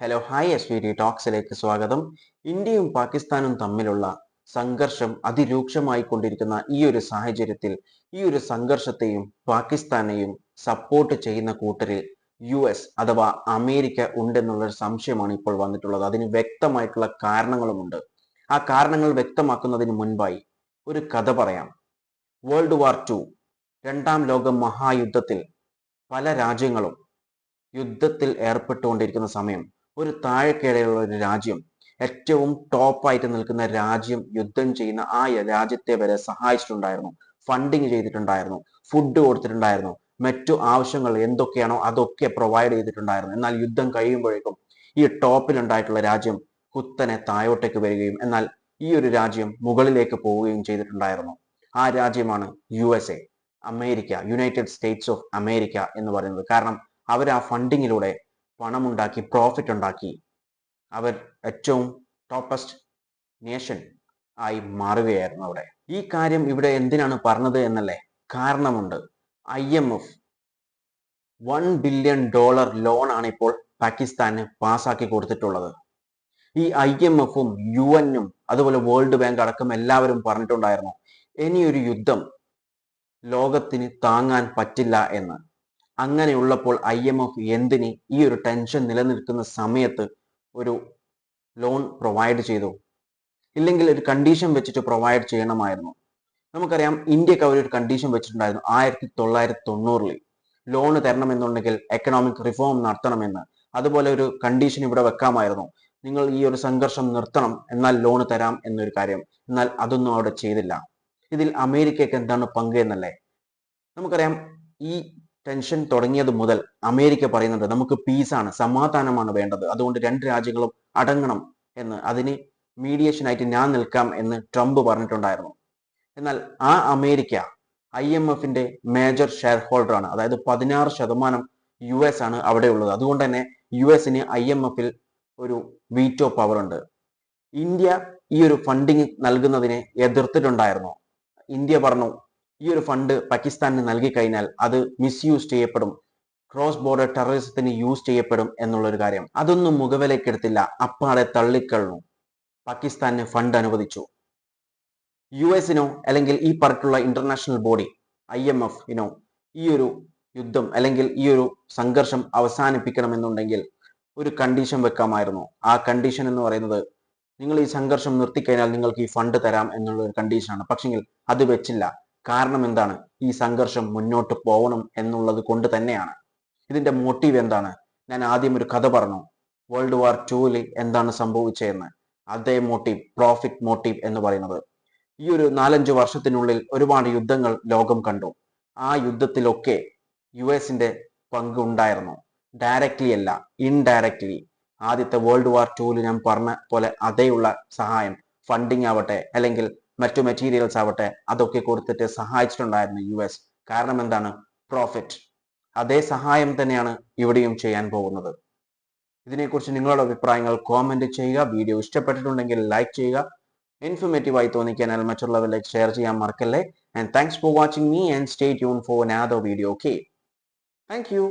Hello hi S V D ടോക്സിലേക്ക് സ്വാഗതം. ഇന്ത്യയും പാകിസ്ഥാനും തമ്മിലുള്ള സംഘർഷം അതിരൂക്ഷമായി കൊണ്ടിരിക്കുന്ന ഈ ഒരു സാഹചര്യത്തിൽ ഈ ഒരു സംഘർഷത്തെയും പാകിസ്ഥാനെയും സപ്പോർട്ട് ചെയ്യുന്ന കൂട്ടരിൽ യു എസ് അഥവാ അമേരിക്ക ഉണ്ടെന്നുള്ളൊരു സംശയമാണ് ഇപ്പോൾ വന്നിട്ടുള്ളത്. അതിന് വ്യക്തമായിട്ടുള്ള കാരണങ്ങളുമുണ്ട്. ആ കാരണങ്ങൾ വ്യക്തമാക്കുന്നതിന് മുൻപായി ഒരു കഥ പറയാം. വേൾഡ് വാർ ടു രണ്ടാം ലോക മഹായുദ്ധത്തിൽ പല രാജ്യങ്ങളും യുദ്ധത്തിൽ ഏർപ്പെട്ടുകൊണ്ടിരിക്കുന്ന സമയം. ഒരു താഴെക്കിടയിലുള്ള ഒരു രാജ്യം ഏറ്റവും ടോപ്പായിട്ട് നിൽക്കുന്ന രാജ്യം യുദ്ധം ചെയ്യുന്ന ആ രാജ്യത്തെ വരെ സഹായിച്ചിട്ടുണ്ടായിരുന്നു. ഫണ്ടിങ് ചെയ്തിട്ടുണ്ടായിരുന്നു. ഫുഡ് കൊടുത്തിട്ടുണ്ടായിരുന്നു. മറ്റു ആവശ്യങ്ങൾ എന്തൊക്കെയാണോ അതൊക്കെ പ്രൊവൈഡ് ചെയ്തിട്ടുണ്ടായിരുന്നു. എന്നാൽ യുദ്ധം കഴിയുമ്പോഴേക്കും ഈ ടോപ്പിൽ ഉണ്ടായിട്ടുള്ള രാജ്യം കുത്തനെ താഴോട്ടേക്ക് വരികയും എന്നാൽ ഈ ഒരു രാജ്യം മുകളിലേക്ക് പോവുകയും ചെയ്തിട്ടുണ്ടായിരുന്നു. ആ രാജ്യമാണ് U S A America United States of America എന്ന് പറയുന്നത്. കാരണം അവർ ആ ഫണ്ടിങ്ങിലൂടെ പണമുണ്ടാക്കി പ്രോഫിറ്റ് ഉണ്ടാക്കി അവർ ഏറ്റവും ടോപ്പസ്റ്റ് നേഷൻ ആയി മാറുകയായിരുന്നു അവിടെ. ഈ കാര്യം ഇവിടെ എന്തിനാണ് പറഞ്ഞത് എന്നല്ലേ? കാരണമുണ്ട്. I M F one billion dollar loan ആണ് ഇപ്പോൾ പാകിസ്ഥാന് പാസ്സാക്കി കൊടുത്തിട്ടുള്ളത്. ഈ ഐ എം എഫും യു എന്നും അതുപോലെ വേൾഡ് ബാങ്ക് അടക്കം എല്ലാവരും പറഞ്ഞിട്ടുണ്ടായിരുന്നു ഇനിയൊരു യുദ്ധം ലോകത്തിന് താങ്ങാൻ പറ്റില്ല എന്ന്. അങ്ങനെയുള്ളപ്പോൾ ഐ എം എഫ് എന്തിന് ഈ ഒരു ടെൻഷൻ നിലനിൽക്കുന്ന സമയത്ത് ഒരു ലോൺ പ്രൊവൈഡ് ചെയ്തു? ഇല്ലെങ്കിൽ ഒരു കണ്ടീഷൻ വെച്ചിട്ട് പ്രൊവൈഡ് ചെയ്യണമായിരുന്നു? നമുക്കറിയാം ഇന്ത്യയ്ക്ക് അവർ ഒരു കണ്ടീഷൻ വെച്ചിട്ടുണ്ടായിരുന്നു. ആയിരത്തി തൊള്ളായിരത്തി തൊണ്ണൂറിൽ ലോൺ തരണമെന്നുണ്ടെങ്കിൽ എക്കണോമിക് റിഫോം നടത്തണമെന്ന്. അതുപോലെ ഒരു കണ്ടീഷൻ ഇവിടെ വെക്കാമായിരുന്നു. നിങ്ങൾ ഈ ഒരു സംഘർഷം നിർത്തണം എന്നാൽ ലോൺ തരാം എന്നൊരു കാര്യം. എന്നാൽ അതൊന്നും അവിടെ ചെയ്തില്ല. ഇതിൽ അമേരിക്കയ്ക്ക് എന്താണ് പങ്ക് എന്നല്ലേ? നമുക്കറിയാം ഈ ടെൻഷൻ തുടങ്ങിയത് മുതൽ അമേരിക്ക പറയുന്നുണ്ട് നമുക്ക് പീസാണ് സമാധാനമാണ് വേണ്ടത്. അതുകൊണ്ട് രണ്ട് രാജ്യങ്ങളും അടങ്ങണം എന്ന്. അതിന് മീഡിയേഷനായിട്ട് ഞാൻ നിൽക്കാം എന്ന് ട്രംപ് പറഞ്ഞിട്ടുണ്ടായിരുന്നു. എന്നാൽ ആ അമേരിക്ക ഐ എം എഫിന്റെ മേജർ ഷെയർ ഹോൾഡർ ആണ്. അതായത് പതിനാറ് ശതമാനം യു എസ് ആണ് അവിടെ ഉള്ളത്. അതുകൊണ്ട് തന്നെ യു എസിന് ഐ എം എഫിൽ ഒരു വീറ്റോ പവർ ഉണ്ട്. ഇന്ത്യ ഈ ഒരു ഫണ്ടിങ് നൽകുന്നതിനെ എതിർത്തിട്ടുണ്ടായിരുന്നു. ഇന്ത്യ പറഞ്ഞു ഈ ഒരു ഫണ്ട് പാകിസ്ഥാനിന് നൽകി കഴിഞ്ഞാൽ അത് മിസ്യൂസ് ചെയ്യപ്പെടും. ക്രോസ് ബോർഡർ ടെററിസത്തിന് യൂസ് ചെയ്യപ്പെടും എന്നുള്ളൊരു കാര്യം. അതൊന്നും മുഖവിലേക്കെടുത്തില്ല അപ്പാടെ തള്ളിക്കളഞ്ഞു പാകിസ്ഥാന് ഫണ്ട് അനുവദിച്ചു. യു എസിനോ അല്ലെങ്കിൽ ഈ പറഞ്ഞിട്ടുള്ള international body I M F ഇനോ ഈ ഒരു യുദ്ധം അല്ലെങ്കിൽ ഈ ഒരു സംഘർഷം അവസാനിപ്പിക്കണമെന്നുണ്ടെങ്കിൽ ഒരു കണ്ടീഷൻ വെക്കാമായിരുന്നു. ആ കണ്ടീഷൻ എന്ന് പറയുന്നത് നിങ്ങൾ ഈ സംഘർഷം നിർത്തിക്കഴിഞ്ഞാൽ നിങ്ങൾക്ക് ഈ ഫണ്ട് തരാം എന്നുള്ള ഒരു കണ്ടീഷനാണ് പക്ഷെങ്കിൽ അത് വെച്ചില്ല. കാരണം എന്താണ്? ഈ സംഘർഷം മുന്നോട്ട് പോകണം എന്നുള്ളത് കൊണ്ട് തന്നെയാണ്. ഇതിന്റെ മോട്ടീവ് എന്താണ്? ഞാൻ ആദ്യം ഒരു കഥ പറഞ്ഞു. വേൾഡ് വാർ ടൂവിൽ എന്താണ് സംഭവിച്ചതെന്ന്. അതേ മോട്ടീവ് പ്രോഫിറ്റ് മോട്ടീവ് എന്ന് പറയുന്നത്. ഈ ഒരു നാലഞ്ച് വർഷത്തിനുള്ളിൽ ഒരുപാട് യുദ്ധങ്ങൾ ലോകം കണ്ടു. ആ യുദ്ധത്തിലൊക്കെ യു എസിന്റെ പങ്ക് ഉണ്ടായിരുന്നു. ഡയറക്ട്ലി അല്ല ഇൻഡയറക്ട്ലി ആദ്യത്തെ വേൾഡ് വാർ ടൂവിൽ ഞാൻ പറഞ്ഞ പോലെ അതേയുള്ള സഹായം ഫണ്ടിങ് ആവട്ടെ അല്ലെങ്കിൽ മറ്റു മെറ്റീരിയൽസ് ആവട്ടെ അതൊക്കെ കൊടുത്തിട്ട് സഹായിച്ചിട്ടുണ്ടായിരുന്നു യു എസ്. കാരണം എന്താണ്? പ്രോഫിറ്റ് അതേ സഹായം തന്നെയാണ് ഇവിടെയും ചെയ്യാൻ പോകുന്നത്. ഇതിനെക്കുറിച്ച് നിങ്ങളുടെ അഭിപ്രായങ്ങൾ കോമന്റ് ചെയ്യുക. വീഡിയോ ഇഷ്ടപ്പെട്ടിട്ടുണ്ടെങ്കിൽ ലൈക്ക് ചെയ്യുക. ഇൻഫോർമേറ്റീവ് ആയി തോന്നിക്കാനാൽ മറ്റുള്ളവരിലേക്ക് ഷെയർ ചെയ്യാൻ മറക്കല്ലേ. And thanks for watching me and stay tune for നാദോ video okay thank U